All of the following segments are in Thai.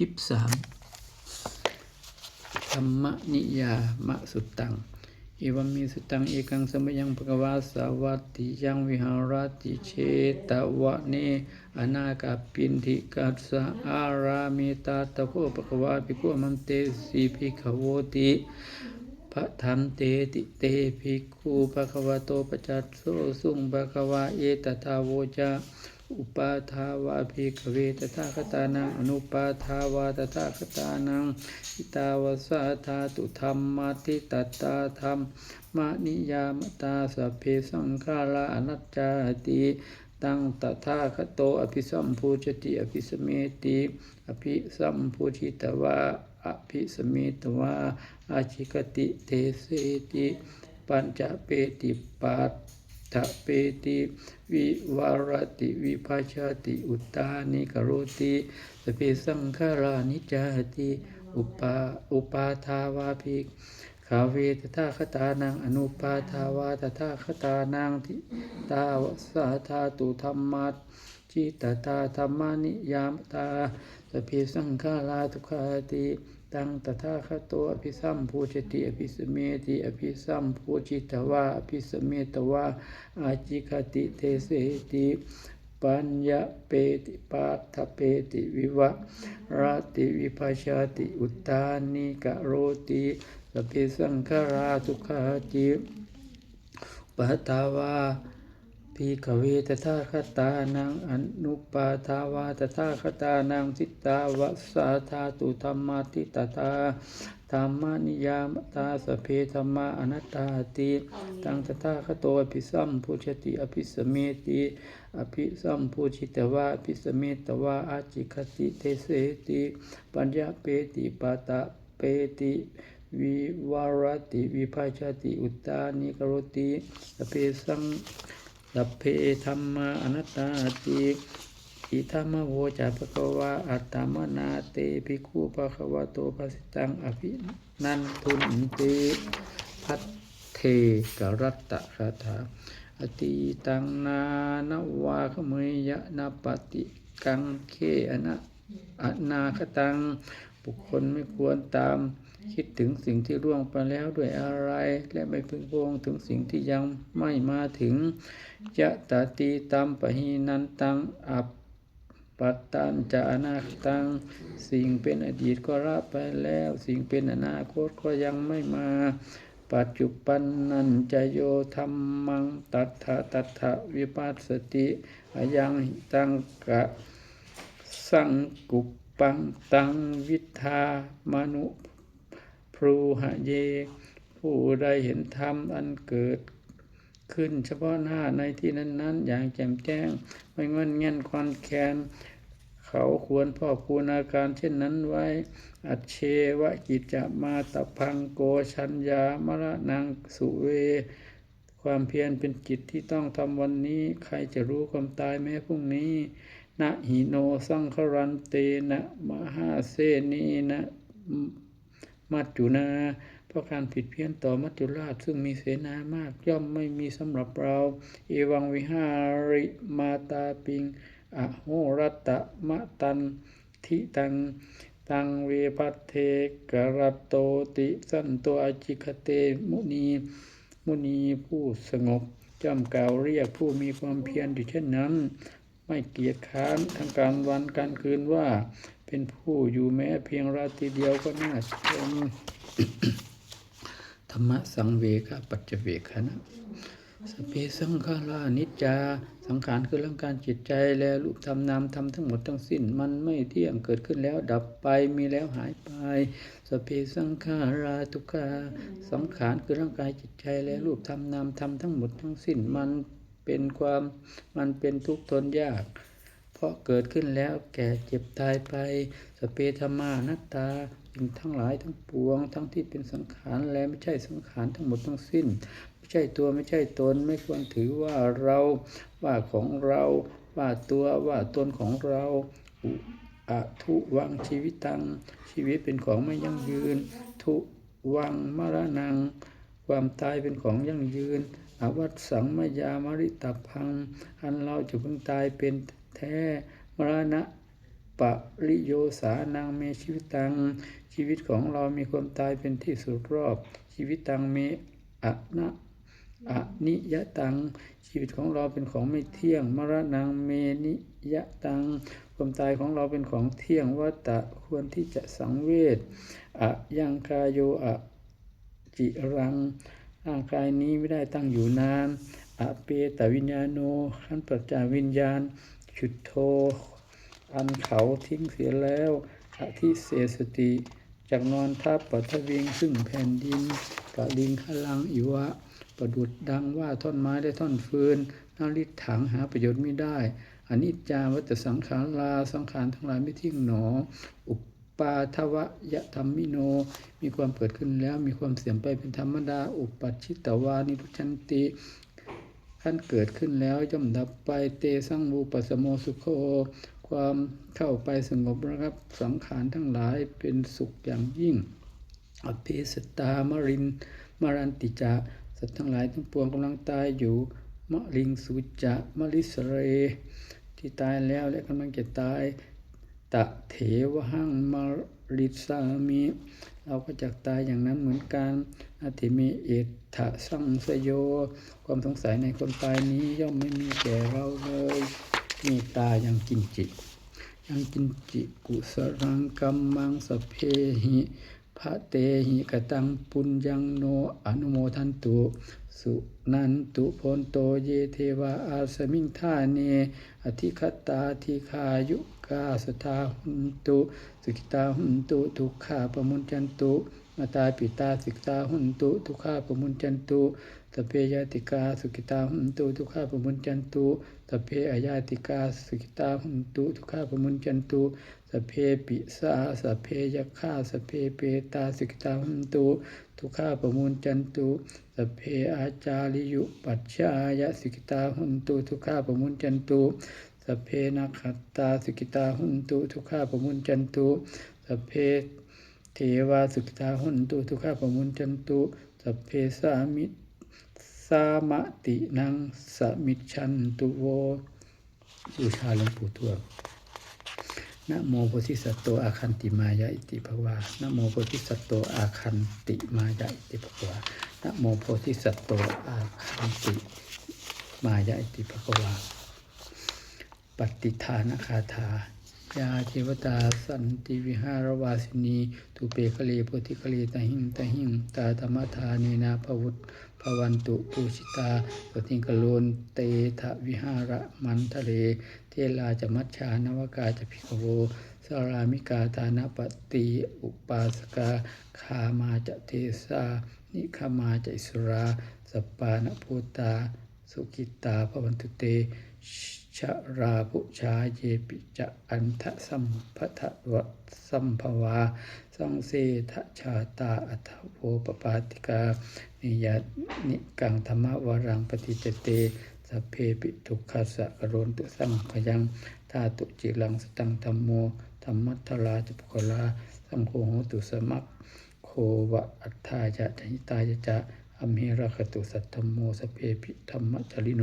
ชิปสามธรรมนิยามสุตตังเอวมีสุตตังเอกังสมยังภะกวาสาวัตติยังวิหารติเชตวะเนอนาคาปินทิกัสสะอารามิตาตะโพภะกวาภิกขุมันเตสีภิกขโวติพระธรรมเตติเตภิกขุภะคะวะโตปะจัสโสสุงภะคะวะเอตทาโวจา อุปาทาวาภิกเวตถาคตานังอนุปาทาวาตถาคตานังอิตาวสาธาตุธรรมมาติตตาธรรมมานิยามตาสเพสังขาราอนัจจาติตังตถาคโตอภิสัมภูชติอภิสเมติอภิสัมภูชิตวาอภิสเมตวาอาชิกติเทเสติปัญจเปติปัต ถเปติวิวารติวิภาชาติ อุตานิกโรติสเพสังขารานิจาติอุปาอุปาทาวาภิกขาเวตถาคตานังอนุปาทาวาตถาคตานังทิตาวสาธาตุธรรมัตจิตตาธรรมานิยามตาสเพสังขาราทุกขาติ ตังตถาคโตอภิสัมภูชติอภิสเมติอภิสัมภูชิตวาอภิสเมตวาอาจิคติเทเสติปัญญาเปติปัตถเปติวิวะราติวิภาชาติอุตานิกะโรติสพเพสังขาราทุกขาติปัตตาวา พีขเวตถาคตานังอนุปาทาวาตถาคตานังทิตาวสาธาตุธรรมาทิตตาธรรมานิยามตาสเพธรรมาอนัตตาติตังตถาคโตอภิสัมพุชติอภิสเมติอภิสัมพุชิตวาอภิสเมตวาอาจิคติเทเสติปัญญาเปติปาตะเปติวิวารติวิภาชติอุตตานิกรติสพเพสัง สัพเพธรรมาอนัตตาติอิธรรมโวจาภะคะวาอัตตมนาเตภิกขุภะควะโตภะสิตังอภินันทุนติพัทเทกรัตตะคาถาอติตังนานวาขเมยะนาปฏิกังเคอนะอนาคตัง บุคคลไม่ควรตาม คิดถึงสิ่งที่ล่วงไปแล้วด้วยอะไร และไม่พึงพวงถึงสิ่งที่ยังไม่มาถึงจะตติตัมปะหินันตังอัปปัตตันจะอนาคตัง สิ่งเป็นอดีตก็รับไปแล้ว สิ่งเป็นอนาคตก็ยังไม่มา ปัจจุบันนันจะโยธรรมัง ตัทธะตัทธะวิปัสสติอยังตังกะ สังกุปปังตังวิทามนุ พรูหะเย ผู้ใดเห็นธรรมอันเกิดขึ้นเฉพาะหน้าในที่นั้น ๆ อย่างแจ่มแจ้ง ไม่งอนเงียนคอนแคนเขาควรพ่อคูณอาการเช่นนั้นไว้ อัจเชวะกิจจะมาตะพังโกชัญญามรณังสุเว ความเพียรเป็นกิจที่ต้องทำวันนี้ ใครจะรู้ความตายแม้พรุ่งนี้ นะหิโนสังครันเตนะมหาเสนีนะ มัจจุนาเพราะการผิดเพี้ยนต่อมัจจุราชซึ่งมีเสนามากย่อมไม่มีสำหรับเรา เอวังวิหาริมาตาปิงอโหรัตตะมะตันทิตังตังเวพัเทกรัตโตติสันโตอจิคเตมุนีมุนีผู้สงบจำกล่าวเรียกผู้มีความเพียรอยู่เช่นนั้น ไม่เกียจค้านทางการวันการคืนว่า เป็นผู้อยู่แม้เพียงราตรีเดียวก็น่าชมธรรมะสังเวกปัจเจเวคนะสเพสังขารานิจจา สังขารคือร่างกายจิตใจและรูปธรรมนามธรรมทั้งหมดทั้งสิ้นมันไม่เที่ยงเกิดขึ้นแล้วดับไปมีแล้วหายไป สเพสังขาราทุกขาสังขารคือร่างกายจิตใจและรูปธรรมนามธรรมทั้งหมดทั้งสิ้นมันเป็นความมันเป็นทุกข์ทนยาก เพราะเกิดขึ้นแล้วแก่เจ็บตายไป สเปธรรมานัตตาสิ่งทั้งหลายทั้งปวง ทั้งที่เป็นสังขารและไม่ใช่สังขารทั้งหมดทั้งสิ้น ไม่ใช่ตัวไม่ใช่ตนไม่ควรถือว่าเราว่าของเราว่าตัวว่าตนของเราอุอะทุวังชีวิตตัง ชีวิตเป็นของไม่ยั่งยืน ทุวังมรณัง ความตายเป็นของยั่งยืนอวัตสังมายามริตพัง อันเราจะเพิ่งตายเป็น แท้มรณะปริโยสานังเมชีวิตัง ชีวิตของเรามีความตายเป็นที่สุดรอบ ชีวิตตังเมอะนะอะนิยตัง ชีวิตของเราเป็นของไม่เที่ยง มรณังเมนิยตัง ความตายของเราเป็นของเที่ยงวัตตะควรที่จะสังเวชอะยังกายโยอะจิรังร่างกายนี้ไม่ได้ตั้งอยู่นานอะเปตวิญญาโนขันปัจจาวิญญาณ ชุดโท อันเขาทิ้งเสียแล้วอธิเสสติจากนอนทับปัทวิงซึ่งแผ่นดินปะลิงขลังอิวะ ประดุดดังว่าท่อนไม้ได้ท่อนฟืนนาริดถังหาประโยชน์ไม่ได้อนิจจาวัตสังขาราสังขารทั้งหลายไม่ทิ้งหนอ อุปปาทวะยะธรรมิโน มีความเกิดขึ้นแล้วมีความเสื่อมไปเป็นธรรมดา อุปัชิตวานิพุชันติ ขั้นเกิดขึ้นแล้วย่อมดับไปเตสังมูปัสโมสุโคความเข้าไปสงบระงับสังขารทั้งหลายเป็นสุขอย่างยิ่ง อภิสตามรินมารันติจะสัตว์ทั้งหลายทั้งปวงกำลังตายอยู่มะลิงสุจะมะลิสเร ที่ตายแล้วและกำลังจะตาย ตะเถวหังมาริสามิ เราก็จะตายอย่างนั้นเหมือนกันอาติเมเอต ถะสังสยโย ความสงสัยในคนตายนี้ย่อมไม่มีแก่เราเลยมีตายังกินจิต ยังกินจิกุสรังกัมมังสเพหิพระเตหิกตังปุญญังโนอนุโมทันตุ สุนันตุพนโตเยเทวาอาสมิงธาเน อธิคตาธิคายุกาสทาหุนตุ สุขิตาหุนตุทุกขาปมุนจันตุ มาตาปิตาสิกตาหุนตุทุกขาปมุนจันตุสเพยาติกาสุขิตาหุนตุทุกขาปมุนจันตุสเพอายาติกาสุขิตาหุนตุทุกขาปมุนจันตุสเพปิสาสเพยคขาสเพเปตาสุขิตาหุนตุทุกขาปมุนจันตุสเพอาจาริยุปัชฌายะสิกิตาหุนตุทุกขาปมุนจันตุสเพนักขตาสุกิตาหุนตุทุกขาปมุนจันตุสเพ เทวาสุขตาหุนตุทุกขาปมุนจันตุสัพเพสามิสามตินังสมิจฉันตุโวบูชาหลวงปู่ทวดนะโมโพธิสัตโตอาคันติมายะอิติภวานะโมโพธิสัตโตอาคันติมายะอิติภวานะโมโพธิสัตโตอาคันติมายะอิติภวาปฏิทานคาถา ยาเทวตาสันติวิหารวาสินีตุเปคะเลโพธิคะเลตหิงตหิงตาธรรมทาเนนาภวุตภวันตุปูชิตาปฏิกโลนเตทะวิหารมันทะเล เทลาจะมัชชานวกาจะพิกโวสารามิกาทานปฏิอุปาสกาคามาจะเทสานิคามาจะอิสราสปานภูตา สุกิตาภวันตุเต ชราภุชาเยปิจะอันทะสัมพทะวะสัมภวา สังเสทชาตาอัทโวปปาติกา นิยานิกังธรรมวรังปฏิจเตสเพปิทุกขัสสะกรนตุสังพยังธาตุจิรังสตังธรรมโมธรรมัทธราจุปกลาสังโฆหตุสมัคโควะอัฏฐายะจหิตายะจะอเหระคตุสัทธรรมโมสเพปิธรรมจริโน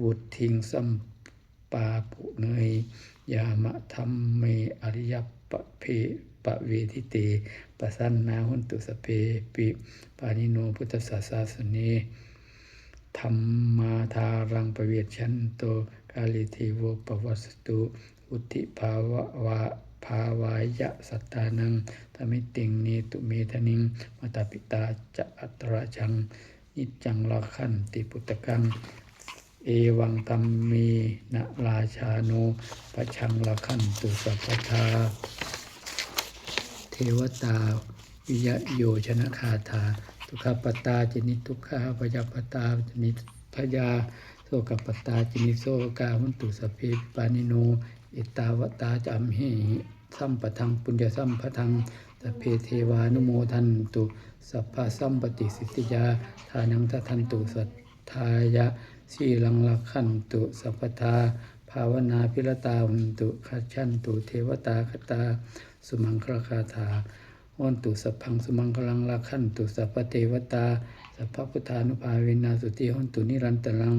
วุทิงสัม ปาปุเนยยามะธรรมเมอริยปะเพปะเวทิเตปะสันนาหุนตุสเพปิปานิโนพุทธศาสสเนธรรมาทารังปเวชชันโตกาลิเทโวปวัสตุอุติภาวะวะภาวายะสัตตานังตมิติงเนตุเมธนิงมาตาปิตาจะอัตราจังนิจังลาคันติปุตตะกัง เอวังตัมมีนะราชาโนปะชังลาคันตุสัพพทาเทวตาวิยโยชนะคาถา ทุกขปตาจินิทุกขาพยาปตาจินิพยาโสกปตาจินิโสกาหุนตุสพเพปานิโนอิตาวตาจัมหิสัมปทังปุญญสัมปทังสพเพเทวานุโมทันตุสัพพะสัมปติสิทธิยาทานังทัทันตุสัทธายะ สีลังลักขันตุสัพพทาภาวนาพิรตาหุนตุขัจฉันตุเทวตาคตา สุมังคลคาถาวันตุสัพพังสุมังคลังลักขันตุสัพพเทวตาสัพพพุทธานุภาเวนาสุติหันตุนิรันตรัง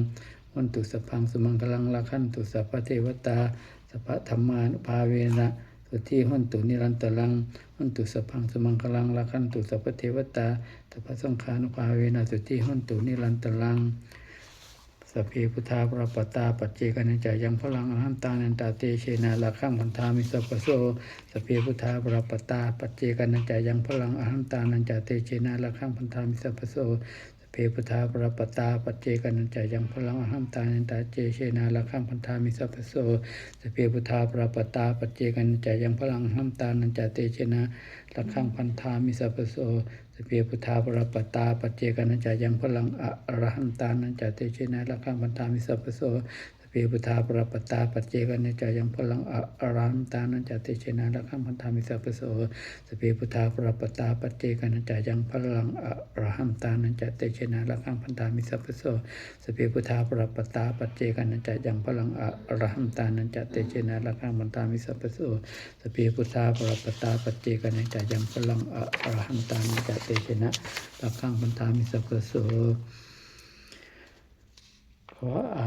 วันตุสัพพังสุมังคลังลักขันตุสัพพเทวตาสัพพธรรมานุภาเวนะสุทธิหุนตุนิรันตรังหุนตุสัพพังสมังคลังละคันตุสัพเทวตาสัพพสังฆานุภาเวนะสุทธิหุนตุนิรันตรัง เพพุทธาปรปตาปัจเจกนัญจายังพลังอหันตานันตาเตเชนาลาขังพันธามิสัพพโสสเพพุทธาปรปตาปัจเจกนัญจายังพลังอหันตานันจาเตเชนาลาขังพันธามิสัพพโสสเพพุทธาปรปตาปัจเจกนัญจายังพลังอหันตานันตาเตเชนาลาขังพันธามิสัพพโสสเพพุทธาปรปตาปัจเจกนัญจายังพลังอหันตานันจาเตเชนาลาขังพันธามิสัพพโส เปียพุทธาปรปตาปัจเจกนันจายังพลังอะระหันตานันจเตชินะละคังพันธามิสัพพโส สเปียพุทาปรปตาปัจเจกนัญจายังพลังอะระหันตานัญจาเตเชนะละคังพันธามิสัพโสสเปียพุทาปรปตาปัจเจกนัญจายังพลังอะระหันตานัญจาเตเชนะละคังพันธามิสัพโสสเปียพุทาปรปตาปัจเจกนัญจายังพลังอะระหันตานัญจาเตเชนะละคังพันธามิสัพโสสเปียพุทาปรปตาปัจเจกนัญจายังพลังอะระหันตานัญจาเตเชนะละคังพันธามิสัพพโสขออา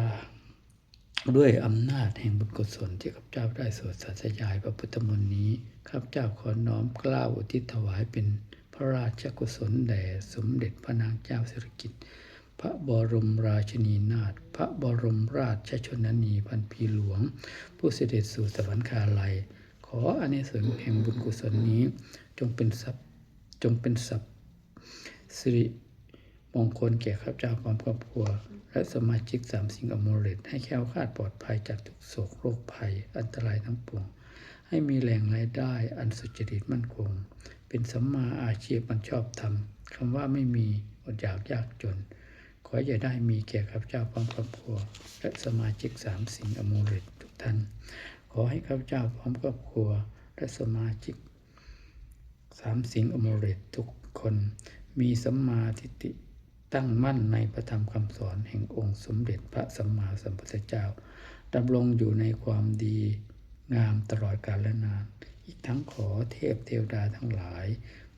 ด้วยอำนาจแห่งบุญกุศลที่ข้าพเจ้าได้สวดสัตยายพระพุทธมนต์นี้ข้าพเจ้าขอน้อมกล้าวอุทิศถวายเป็นพระราชกุศลแด่สมเด็จพระนางเจ้าสิริกิติ์พระบรมราชินีนาถพระบรมราชชนนีพันปีหลวง ผู้เสด็จสู่สวรรคาลัย ขออานิสงส์แห่งบุญกุศลนี้ จงเป็นทรัพจงเป็นทรัพสิริ มงคลแก่ข้าพเจ้าพร้อมครอบครัว และสมาชิกสามสิ่งอมฤตให้แค้วคลาดปลอดภัยจากทุกโศกโรคภัย อันตรายทั้งปวง ให้มีแหล่งรายได้อันสุจริตมั่นคง เป็นสัมมาอาชีพมันชอบธรรมคำว่าไม่มีอดอยากยากจน ขออย่าได้มีแก่ข้าพเจ้าพร้อมครอบครัว และสมาชิกสามสิ่งอมฤตทุกท่าน ขอให้ข้าพเจ้าพร้อมครอบครัว และสมาชิกสามสิ่งอมฤตทุกคน มีสัมมาทิฏฐิ ตั้งมั่นในพระธรรมคำสอนแห่งองค์สมเด็จพระสัมมาสัมพุทธเจ้าดำรงอยู่ในความดีงามตลอดกาลนาน อีกทั้งขอเทพเทวดาทั้งหลาย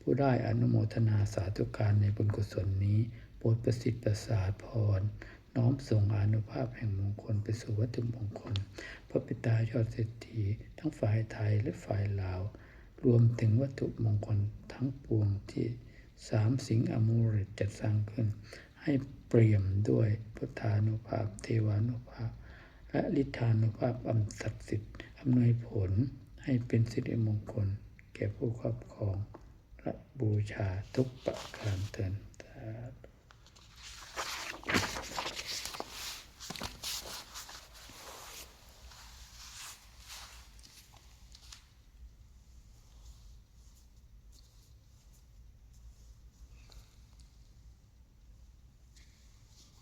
ผู้ได้อนุโมทนาสาธุการในบุญกุศลนี้โปรดประสิทธิ์ประสาทพร น้อมส่งอนุภาพแห่งมงคลไปสู่วัตถุมงคล พระปิตายอดเศรษฐีทั้งฝ่ายไทยและฝ่ายลาว รวมถึงวัตถุมงคลทั้งปวงที่ สามสิงห์อมูริตจัดสร้างขึ้น ให้เปรี่ยมด้วยพุทธานุภาพ เทวานุภาพ และลิธานุภาพอันศักดิ์สิทธิ์อำนวยผลให้เป็นสิริมงคล แก่ผู้ครอบครอง และบูชาทุกประการเถิด